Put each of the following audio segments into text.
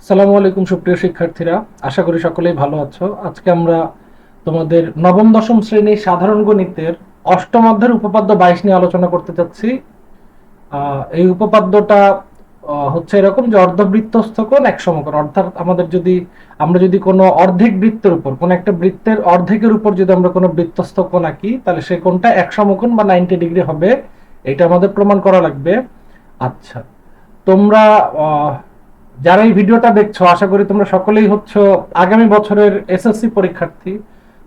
আসসালামু আলাইকুম, সুপ্রিয় শিক্ষার্থীরা। আশা করি সকলেই ভালো আছো। আজকে আমরা তোমাদের নবম, দশম শ্রেণির সাধারণ গণিতের অষ্টম অধ্যায়ের উপপাদ্য বাইশ নিয়ে আলোচনা করতে চাচ্ছি। এই উপপাদ্যটা হচ্ছে এরকম যে অর্ধবৃত্তস্থ কোণ এক সমকোণ। অর্থাৎ আমাদের যদি, আমরা যদি কোনো অর্ধেক বৃত্তের উপর, কোনো একটা বৃত্তের অর্ধেকের উপর যদি আমরা কোনো বৃত্তস্থ কোণ আঁকি, তাহলে সেই কোণটা এক সমকোণ বা নাইনটি ডিগ্রি হবে। এটা আমাদের প্রমাণ করা লাগবে। আচ্ছা তোমরা যারা এই ভিডিওটা দেখছ, আশা করি তোমরা সকলেই হচ্ছে আগামী বছরের এসএসসি পরীক্ষার্থী।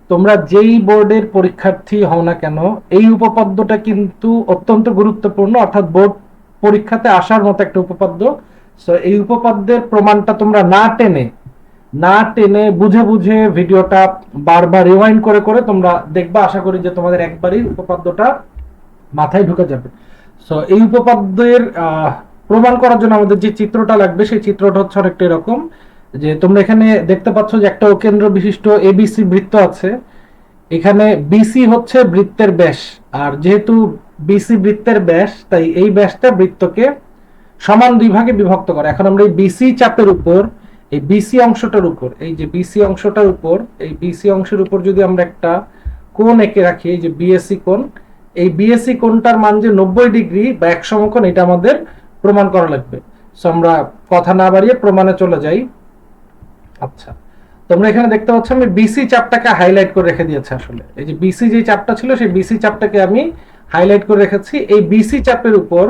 তোমরা যেই বোর্ডের পরীক্ষার্থী হও না কেন, এই উপপাদ্যটা কিন্তু অত্যন্ত গুরুত্বপূর্ণ, অর্থাৎ বোর্ড পরীক্ষাতে আসার মতো একটা উপপাদ্য। সো এই উপপাদ্যের প্রমাণটা তোমরা না টেনে না টেনে বুঝে বুঝে ভিডিওটা বারবার রিওয়াইন্ড করে করে তোমরা দেখবা। আশা করি যে তোমাদের একবারই উপপাদ্যটা মাথায় ঢুকে যাবে। সো এই উপপাদ্যের প্রমাণ করার জন্য আমাদের যে চিত্রটা লাগবে, সেই চিত্রটা হচ্ছে অনেকটা এরকম। যে তোমরা এখানে দেখতে পাচ্ছ যে একটা কেন্দ্র বিশিষ্ট এবিসি বৃত্ত আছে। এখানে বিসি হচ্ছে বৃত্তের ব্যাস। আর যেহেতু বিসি বৃত্তের ব্যাস, তাই এই ব্যাসটা বৃত্তকে সমান দুই ভাগে বিভক্ত করে। এখন আমরা এই বিসি চাপের উপর, এই বিসি অংশটার উপর, এই যে বিসি অংশটার উপর, এই বিসি অংশের উপর যদি আমরা একটা কোণ এঁকে রাখি, এই যে বিএসসি কোণ, এই বিএসসি কোণটার মান যে নব্বই ডিগ্রি বা এক সমকোণ, এটা আমাদের প্রমাণ করা লাগবে। সো আমরা কথা না বাড়িয়ে প্রমাণে চলে যাই। আচ্ছা তোমরা এখানে দেখতে পাচ্ছ আমি বিসি চাপটাকে হাইলাইট করে রেখে দিয়েছি আসলে। এই যে বিসি যে চাপটা ছিল, সেই বিসি চাপটাকে আমি হাইলাইট করে রেখেছি। এই বিসি চাপের উপর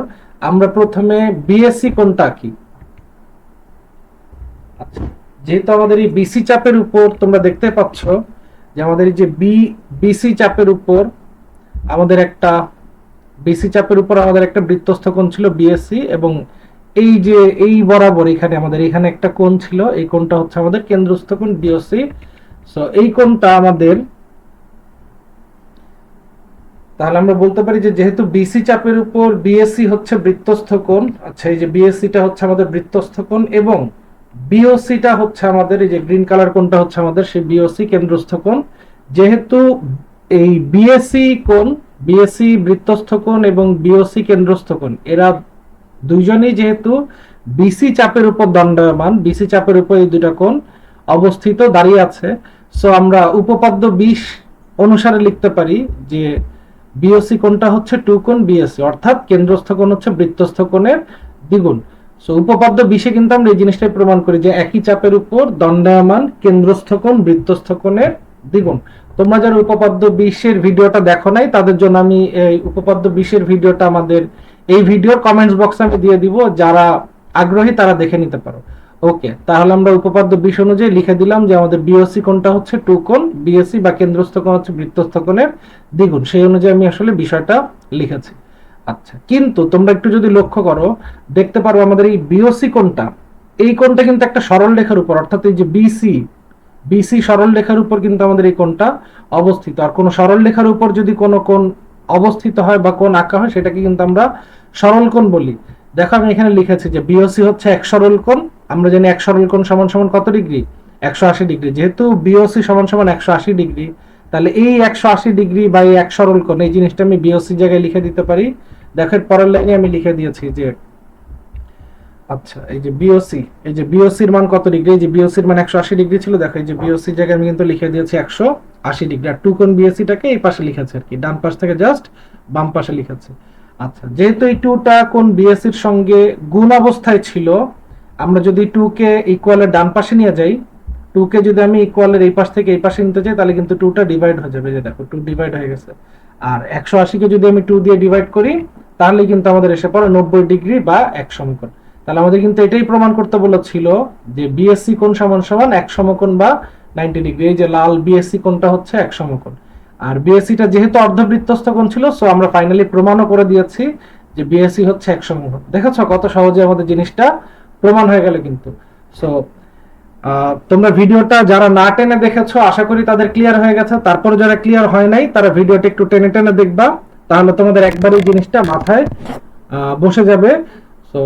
আমরা প্রথমে বিএসসি কোণটা আঁকি? আচ্ছা যেহেতু আমাদের এই বিসি চাপের উপর তোমরা দেখতে পাচ্ছ যে আমাদের এই যে বি বিসি চাপের উপর আমাদের একটা বিসি চাপের উপর আমাদের একটা বৃত্তস্থ কোণ ছিল বিএসসি এবং এই যে, এই বরাবর এখানে আমাদের, এখানে একটা কোণ ছিল, এই কোণটা হচ্ছে আমাদের কেন্দ্রস্থ কোণ বিওসি সো এই কোণটা আমাদের, তাহলে আমরা বলতে পারি যে যেহেতু বিসি চাপের উপর বিএসসি হচ্ছে বৃত্তস্থ কোণ আচ্ছা এই যে বিএসসিটা হচ্ছে আমাদের বৃত্তস্থ কোণ এবং বিওসিটা হচ্ছে আমাদের, এই যে গ্রিন কালার কোণটা হচ্ছে আমাদের সেই বিওসি কেন্দ্রস্থ কোণ। যেহেতু এই বিএসসি কোণ বিএসসি বৃত্তস্থ কোণ এবং বিওসি কেন্দ্রস্থ কোণ। এরা দুইজনেই যেহেতু বিসি চাপের উপর দণ্ডায়মান বিসি চাপের উপর এই দুটা কোণ অবস্থিত, দাঁড়িয়ে আছে। সো আমরা উপপাদ্য বিশ অনুসারে লিখতে পারি যে বিওসি কোণটা হচ্ছে টু কোণ বিএসসি অর্থাৎ কেন্দ্রস্থ কোণ হচ্ছে বৃত্তস্থ কোণের দ্বিগুণ। সো উপপাদ্য বিশে কিন্তু আমরা এই জিনিসটাই প্রমাণ করি যে একই চাপের উপর দণ্ডায়মান, কেন্দ্রস্থ কোণ, বৃত্তস্থ দ্বিগুণ। তোমরা যারা উপপাদ্য বিশের ভিডিওটা দেখো নাই, তাদের জন্য আমি এই উপপাদ্য বিশের ভিডিওটা আমাদের, এই ভিডিওর কমেন্টস বক্সে আমি দিয়ে দিব, যারা আগ্রহী তারা দেখে নিতে পারো। ওকে, তাহলে আমরা উপপাদ্য বিশ অনুযায়ী লিখে দিলাম যে আমাদের বিওসি কোনটা হচ্ছে টু কোণ বিএসসি বা কেন্দ্রস্থ কোণ হচ্ছে বৃত্তস্থ কোণের দ্বিগুণ। সেই অনুযায়ী আমি আসলে বিষয়টা লিখেছি। আচ্ছা কিন্তু তোমরা একটু যদি লক্ষ্য করো, দেখতে পারো আমাদের এই বিওসি কোণটা, এই কোণটা কিন্তু একটা সরল রেখার উপর, অর্থাৎ এই যে বিসি বিসি সরল রেখার উপর কিন্তু আমাদের এই কোণটা অবস্থিত। আর কোনো সরল রেখার উপর যদি কোনো কোণ অবস্থিত হয় বা কোণ আঁকা হয়, সেটাকে কিন্তু আমরা সরল কোণ বলি। দেখো, আমি এখানে লিখেছি যে বিওসি হচ্ছে এক সরল কোণ। আমরা জানি এক সরল কোণ সমান সমান কত ডিগ্রি? একশো আশি ডিগ্রি। যেহেতু বিওসি সমান সমান একশো আশি ডিগ্রি, তাহলে এই একশো আশি ডিগ্রি বা এই এক সরল কোণ, এই জিনিসটা আমি বিওসি জায়গায় লিখে দিতে পারি। দেখো পরের লাইনে আমি লিখে দিয়েছি যে আচ্ছা এই যে বিওসি এই যে বিওসির মান কত ডিগ্রি? এই যে বিওসির মান একশো আশি ডিগ্রি ছিল, দেখো, এই যে বিওসি জায়গায় আমি কিন্তু লিখে দিয়েছি একশো আশি ডিগ্রি। আর টু কোন বিএসিটাকে এই পাশে লিখেছে আর কি, ডান পাশ থেকে জাস্ট বাম পাশে লিখেছে। আচ্ছা যেহেতু এই টুটা কোন বিএসির সঙ্গে গুণ অবস্থায় ছিল, আমরা যদি টু কে ইকুয়ালের ডান পাশে নিয়ে যাই টু কে যদি আমি ইকুয়ালের এই পাশ থেকে এই পাশে নিতে চাই, তাহলে কিন্তু টুটা ডিভাইড হয়ে যাবে, যে দেখো টু ডিভাইড হয়ে গেছে। আর একশো আশিকে যদি আমি টু দিয়ে ডিভাইড করি, তাহলে কিন্তু আমাদের এসে পড়ে নব্বই ডিগ্রি বা এক সমকোণ। তাহলে আমাদের কিন্তু এটাই প্রমাণ করতে বলেছিল যে বিএসসি কোণ সমান সমান এক সমকোণ বা নাইনটি ডিগ্রি এই যে লাল বিএসসি কোণটা হচ্ছে এক সমকোণ। আর বিএসসিটা যেহেতু অর্ধবৃত্তস্থ কোণ ছিল সো আমরা ফাইনালি প্রমাণও করে দিয়েছি যে বিএসসি হচ্ছে এক সমকোণ। দেখেছ কত সহজে আমাদের জিনিসটা প্রমাণ হয়ে গেল কিন্তু। সো তোমরা ভিডিওটা যারা না টেনে দেখেছ, আশা করি তাদের ক্লিয়ার হয়ে গেছে। তারপর যারা ক্লিয়ার হয় নাই, তারা ভিডিওটা একটু টেনে টেনে দেখবা। তাহলে তোমাদের একবার এই জিনিসটা মাথায় বসে যাবে। সো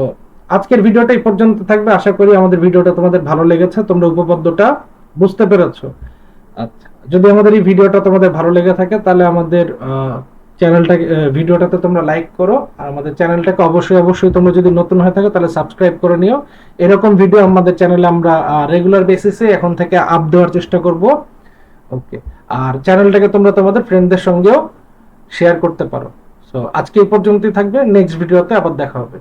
আজকের ভিডিওটা এই পর্যন্ত থাকবে। আশা করি আমাদের ভিডিওটা তোমাদের ভালো লেগেছে তোমরা উপপাদ্যটা বুঝতে পেরেছ। আচ্ছা। যদি আমাদের এই ভিডিওটা তোমাদের ভালো লেগে থাকে তাহলে আমাদের চ্যানেলটা ভিডিওটাতে তোমরা লাইক করো আর আমাদের চ্যানেলটাকে অবশ্যই অবশ্যই তোমরা যদি নতুন হয়ে থাকো তাহলে সাবস্ক্রাইব করে নিও। এরকম ভিডিও আমাদের চ্যানেলে আমরা রেগুলার বেসিসে এখন থেকে আপ দেওয়ার চেষ্টা করব। ওকে আর চ্যানেলটাকে তোমরা তোমাদের ফ্রেন্ডদের সঙ্গেও শেয়ার করতে পারো। সো আজকে এই পর্যন্তই থাকবে। নেক্সট ভিডিওতে আবার দেখা হবে।